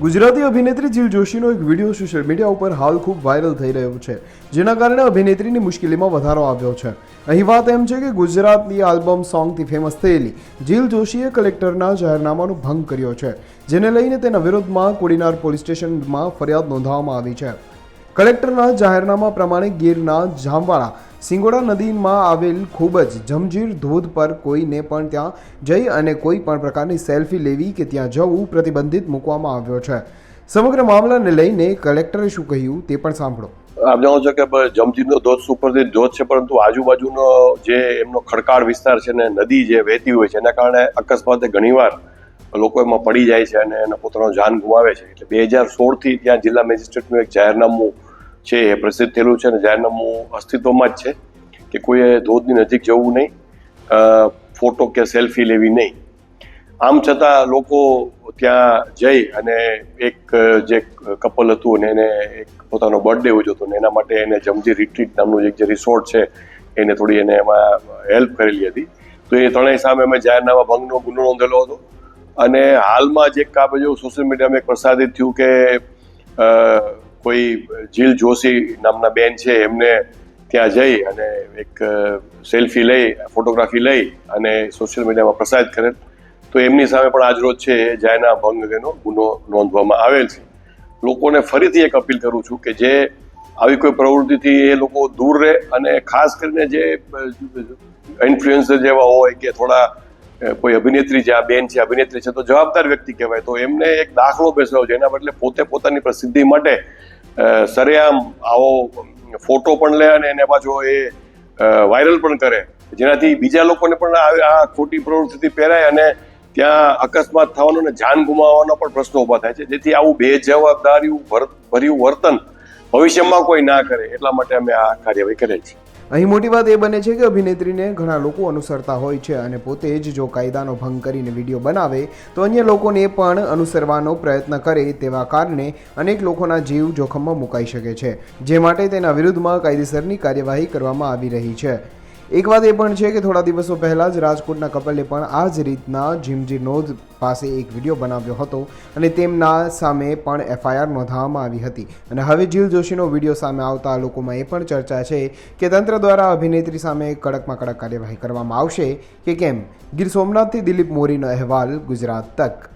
ગુજરાતી અભિનેત્રી જીલ જોશીનો એક video social media ઉપર હાલ ખૂબ વાયરલ થઈ રહ્યો છે, જેના કારણે અભિનેત્રીની મુશ્કેલીમાં વધારો આવ્યો છે. અહીં વાત એમ છે કે ગુજરાતની આલ્બમ સોંગથી ફેમસ થયેલી જીલ જોશીએ કલેક્ટરના જાહેરનામાનો ભંગ કર્યો છે, જેને લઈને તેના વિરોધમાં કોડીનાર પોલીસ સ્ટેશનમાં ફરિયાદ નોંધાવવામાં આવી છે. કલેક્ટરના જાહેરનામા પ્રમાણે ગીરના જામવાળા સિંગોડા નદીમાં આવેલ ખૂબ જ જમજીર ધોધ પર કોઈને પણ ત્યાં જઈ અને કોઈ પણ પ્રકારની સેલ્ફી લેવી કે ત્યાં જવું પ્રતિબંધિત મૂકવામાં આવ્યો છે. સમગ્ર મામલાને લઈને કલેક્ટરે શું કહ્યું તે પણ સાંભળો. આપ જાણો છો કે જમજીરનો ધોધ સુપરથી ધોધ છે, પરંતુ આજુબાજુનો જે એમનો ખડકાળ વિસ્તાર છે ને નદી જે વહેતી હોય છે, એના કારણે અકસ્માતે ઘણીવાર લોકો એમાં પડી જાય છે અને એના પોતાનો જાન ગુમાવે છે. એટલે બે હજાર સોળથી ત્યાં જિલ્લા મેજિસ્ટ્રેટનું એક જાહેરનામું છે એ પ્રસિદ્ધ થયેલું છે અને જાહેરનામું અસ્તિત્વમાં જ છે કે કોઈએ ધોધની નજીક જવું નહીં ફોટો કે સેલ્ફી લેવી નહીં. આમ છતાં લોકો ત્યાં જઈ અને એક જે કપલ હતું અને એને એક પોતાનો બર્થડે ઉજવતો ને એના માટે એને જમજી રિટ્રીટ નામનું એક જે રિસોર્ટ છે, એને થોડી એને એમાં હેલ્પ કરેલી હતી. તો એ ત્રણેય સામે અમે જાહેરનામા ભંગનો ગુનો નોંધેલો હતો. અને હાલમાં જે એક આપણે જેવું સોશિયલ મીડિયામાં એક પ્રસારિત થયું કે કોઈ જીલ જોશી નામના બેન છે, એમને ત્યાં જઈ અને એક સેલ્ફી લઈ, ફોટોગ્રાફી લઈ અને સોશિયલ મીડિયામાં પ્રસારિત કરે. તો એમની સામે પણ આજરોજ છે એ જાયના ભંગ અંગેનો ગુનો નોંધવામાં આવેલ છે. લોકોને ફરીથી એક અપીલ કરું છું કે જે આવી કોઈ પ્રવૃત્તિથી એ લોકો દૂર રહે અને ખાસ કરીને જે ઇન્ફ્લુએન્સર જેવા હોય કે થોડા કોઈ અભિનેત્રી જે આ બેન છે, અભિનેત્રી છે, તો જવાબદાર વ્યક્તિ કહેવાય. તો એમને એક દાખલો બેસાડવો છે એના બદલે પોતે પોતાની પ્રસિદ્ધિ માટે સરેઆમ આવો ફોટો પણ લે અને એને પાછો એ વાયરલ પણ કરે. જેનાથી બીજા લોકોને પણ આ ખોટી પ્રવૃત્તિથી પહેરાય અને ત્યાં અકસ્માત થવાનો અને જાન ગુમાવવાનો પણ પ્રશ્નો ઊભા થાય છે. જેથી આવું બેજવાબદારી ભર્યું વર્તન ભવિષ્યમાં કોઈ ના કરે. એટલા માટે અમે આ કાર્યવાહી કરેલ છે. અહીં મોટી વાત એ બને છે કે અભિનેત્રીને ઘણા લોકો અનુસરતા હોય છે અને પોતે જ જો કાયદાનો ભંગ કરીને વીડિયો બનાવે, તો અન્ય લોકોને પણ અનુસરવાનો પ્રયત્ન કરે તેવા કારણે અનેક લોકોના જીવ જોખમમાં મુકાઈ શકે છે, જે માટે તેના વિરુદ્ધમાં કાયદેસરની કાર્યવાહી કરવામાં આવી રહી છે. એક વાત એ પણ છે કે થોડા દિવસો પહેલાં જ રાજકોટના કપલે પણ આ જ રીતના જીમજી નોંધ પાસે એક વીડિયો બનાવ્યો હતો અને તેમના સામે પણ એફઆઈઆર નોંધાવવામાં આવી હતી. અને હવે જીલ જોશીનો વીડિયો સામે આવતા લોકોમાં એ પણ ચર્ચા છે કે તંત્ર દ્વારા અભિનેત્રી સામે કડકમાં કડક કાર્યવાહી કરવામાં આવશે કે કેમ? ગીર સોમનાથથી દિલીપ મોરીનો અહેવાલ ગુજરાત તક.